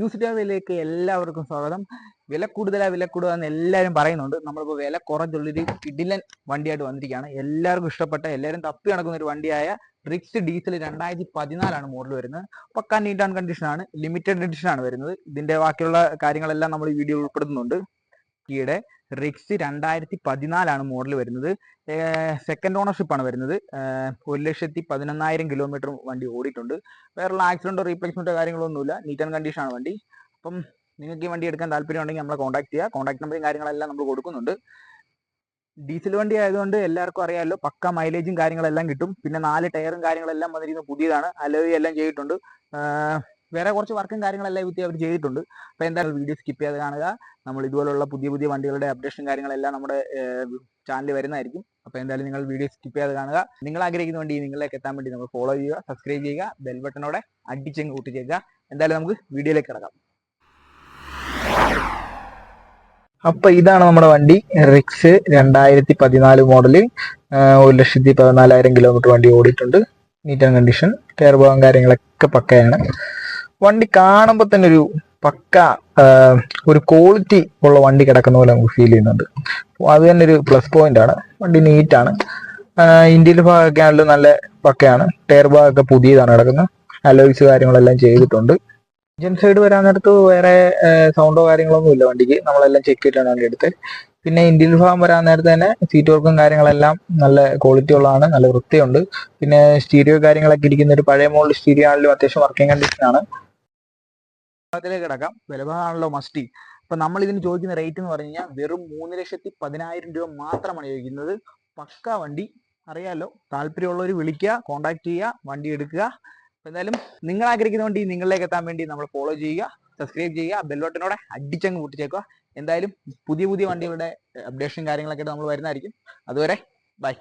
Use ഡാമിലേക്ക് എല്ലാവർക്കും സ്വാഗതം. വില കൂടുതലാ വില കൂടുതലാ എന്ന് എല്ലാവരും പറയുന്നുണ്ട്. നമ്മളിപ്പോൾ വില കുറഞ്ഞുള്ളൊരു ഇഡിലൻ വണ്ടിയായിട്ട് വന്നിരിക്കുകയാണ്. എല്ലാവർക്കും ഇഷ്ടപ്പെട്ട എല്ലാവരും തപ്പി നടക്കുന്ന ഒരു വണ്ടിയായ റിക്സ് ഡീസൽ രണ്ടായിരത്തി പതിനാലാണ് മോഡൽ വരുന്നത്. പക്കാ നീറ്റ് ആൻഡ് കണ്ടീഷനാണ് ലിമിറ്റഡ് എഡിഷനാണ് വരുന്നത്. ഇതിന്റെ ബാക്കിയുള്ള കാര്യങ്ങളെല്ലാം നമ്മൾ വീഡിയോ ഉൾപ്പെടുത്തുന്നുണ്ട്. ഈയിടെ റിക്സ് രണ്ടായിരത്തി പതിനാലാണ് മോഡൽ വരുന്നത് സെക്കൻഡ് ഓണർഷിപ്പ് ആണ് വരുന്നത്. ഒരു ലക്ഷത്തി പതിനൊന്നായിരം കിലോമീറ്റർ വണ്ടി ഓടിയിട്ടുണ്ട്. വേറെയുള്ള ആക്സിഡന്റോ റീപ്ലേസ്മെന്റോ കാര്യങ്ങളൊന്നുമില്ല. നീറ്റ് ആൻഡ് കണ്ടീഷൻ ആണ് വണ്ടി. അപ്പം നിങ്ങൾക്ക് ഈ വണ്ടി എടുക്കാൻ താല്പര്യം ഉണ്ടെങ്കിൽ നമ്മളെ കോൺടാക്ട് ചെയ്യുക കോൺടാക്ട് നമ്പറും കാര്യങ്ങളെല്ലാം നമ്മൾ കൊടുക്കുന്നുണ്ട്. ഡീസൽ വണ്ടി ആയതുകൊണ്ട് എല്ലാവർക്കും അറിയാമല്ലോ പക്ക മൈലേജും കാര്യങ്ങളെല്ലാം കിട്ടും. പിന്നെ നാല് ടയറും കാര്യങ്ങളെല്ലാം വന്നിരിക്കുന്നത് പുതിയതാണ്. അലോയി എല്ലാം ചെയ്തിട്ടുണ്ട്. വേറെ കുറച്ച് വർക്കും കാര്യങ്ങളെല്ലാം ഈ അവർ ചെയ്തിട്ടുണ്ട്. അപ്പോൾ എന്തായാലും വീഡിയോ സ്കിപ്പ് ചെയ്യാതെ കാണുക. നമ്മൾ ഇതുപോലുള്ള പുതിയ പുതിയ വണ്ടികളുടെ അപ്ഡേഷൻ കാര്യങ്ങളെല്ലാം നമ്മുടെ ചാനലിൽ വരുന്നതായിരിക്കും. അപ്പോൾ എന്തായാലും നിങ്ങൾ വീഡിയോ സ്കിപ്പ് ചെയ്യാതെ കാണുക. നിങ്ങൾ ആഗ്രഹിക്കുന്ന വണ്ടി നിങ്ങളിലേക്ക് എത്താൻ വേണ്ടി നമ്മൾ ഫോളോ ചെയ്യുക സബ്സ്ക്രൈബ് ചെയ്യുക ബെൽ ബട്ടണോടെ അടിച്ചങ്ങ് കൂട്ടിച്ചേക്കുക എന്തായാലും നമുക്ക് വീഡിയോയിലേക്ക് കിടക്കാം. അപ്പൊ ഇതാണ് നമ്മുടെ വണ്ടി. റിക്സ് രണ്ടായിരത്തി പതിനാല് മോഡൽ ഒരു ലക്ഷത്തി പതിനാലായിരം കിലോമീറ്റർ വണ്ടി ഓടിയിട്ടുണ്ട്. നീറ്റ് ആൻഡ് കണ്ടീഷൻ കെയർ ഭാഗം കാര്യങ്ങളൊക്കെ പക്കയാണ്. വണ്ടി കാണുമ്പോൾ തന്നെ ഒരു പക്ക ഒരു ക്വാളിറ്റി ഉള്ള വണ്ടി കിടക്കുന്ന പോലെ നമുക്ക് ഫീൽ ചെയ്യുന്നുണ്ട്. അത് തന്നെ ഒരു പ്ലസ് പോയിന്റ് ആണ്. വണ്ടി നീറ്റാണ് ഇന്ത്യയിലെ ഭാഗമൊക്കെ ആണെങ്കിലും നല്ല പക്കയാണ്. ടയർ ഭാഗമൊക്കെ പുതിയതാണ് കിടക്കുന്നത്. അലോയ്സ് കാര്യങ്ങളെല്ലാം ചെയ്തിട്ടുണ്ട്. ഇഞ്ചിൻ സൈഡ് വരാൻ നേരത്ത് വേറെ സൗണ്ടോ കാര്യങ്ങളൊന്നും ഇല്ല വണ്ടിക്ക്. നമ്മളെല്ലാം ചെക്ക് ചെയ്തിട്ടാണ് വണ്ടി എടുത്തത്. പിന്നെ ഇന്ത്യൻ ഭാഗം വരാൻ നേരത്തെ തന്നെ സീറ്റ് വർക്കും കാര്യങ്ങളെല്ലാം നല്ല ക്വാളിറ്റി ഉള്ളതാണ് നല്ല വൃത്തിയുണ്ട്. പിന്നെ സ്റ്റീരിയോ കാര്യങ്ങളൊക്കെ ഇരിക്കുന്ന ഒരു പഴയ മോഡൽ സ്റ്റീരിയോ ആണെങ്കിലും അത്യാവശ്യം വർക്കിംഗ് കണ്ടീഷൻ ആണ് അതിലേക്ക് കിടക്കാം. വിലഭാഗമാണല്ലോ മസ്റ്റി അപ്പൊ നമ്മൾ ഇതിന് ചോദിക്കുന്ന റേറ്റ് എന്ന് പറഞ്ഞു കഴിഞ്ഞാൽ വെറും മൂന്ന് ലക്ഷത്തി പതിനായിരം രൂപ മാത്രമാണ് ചോദിക്കുന്നത്. പക്ക വണ്ടി. അറിയാലോ? താല്പര്യമുള്ളവർ വിളിക്കുക കോൺടാക്ട് ചെയ്യുക വണ്ടി എടുക്കുക. എന്തായാലും നിങ്ങൾ ആഗ്രഹിക്കുന്ന വണ്ടി നിങ്ങളിലേക്ക് എത്താൻ വേണ്ടി നമ്മൾ ഫോളോ ചെയ്യുക സബ്സ്ക്രൈബ് ചെയ്യുക ബെൽബട്ടനോടെ അടിച്ചങ്ങ് പൊട്ടിച്ചേക്കുക. എന്തായാലും പുതിയ പുതിയ വണ്ടികളുടെ അപ്ഡേഷൻ കാര്യങ്ങളൊക്കെ നമ്മൾ വരുന്നതായിരിക്കും. അതുവരെ ബൈ